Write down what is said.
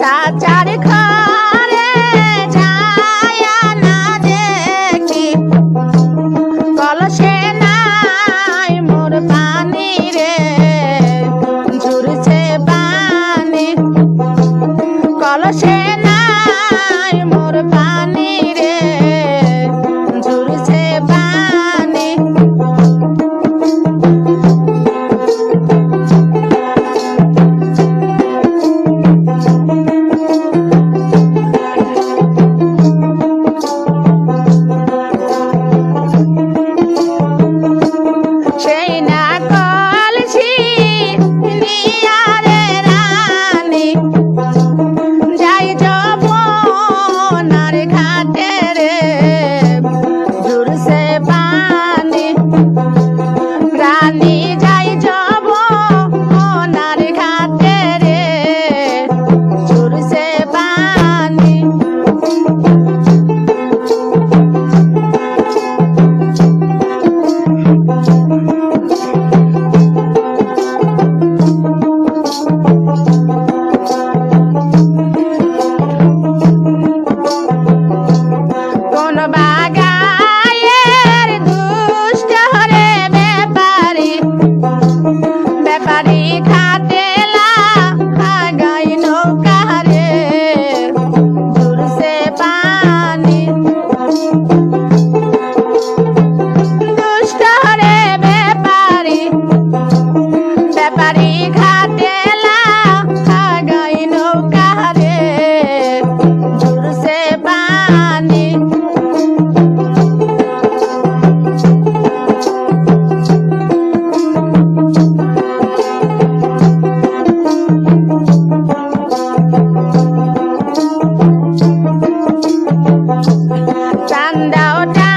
চাচার on a bag. Landau. Down.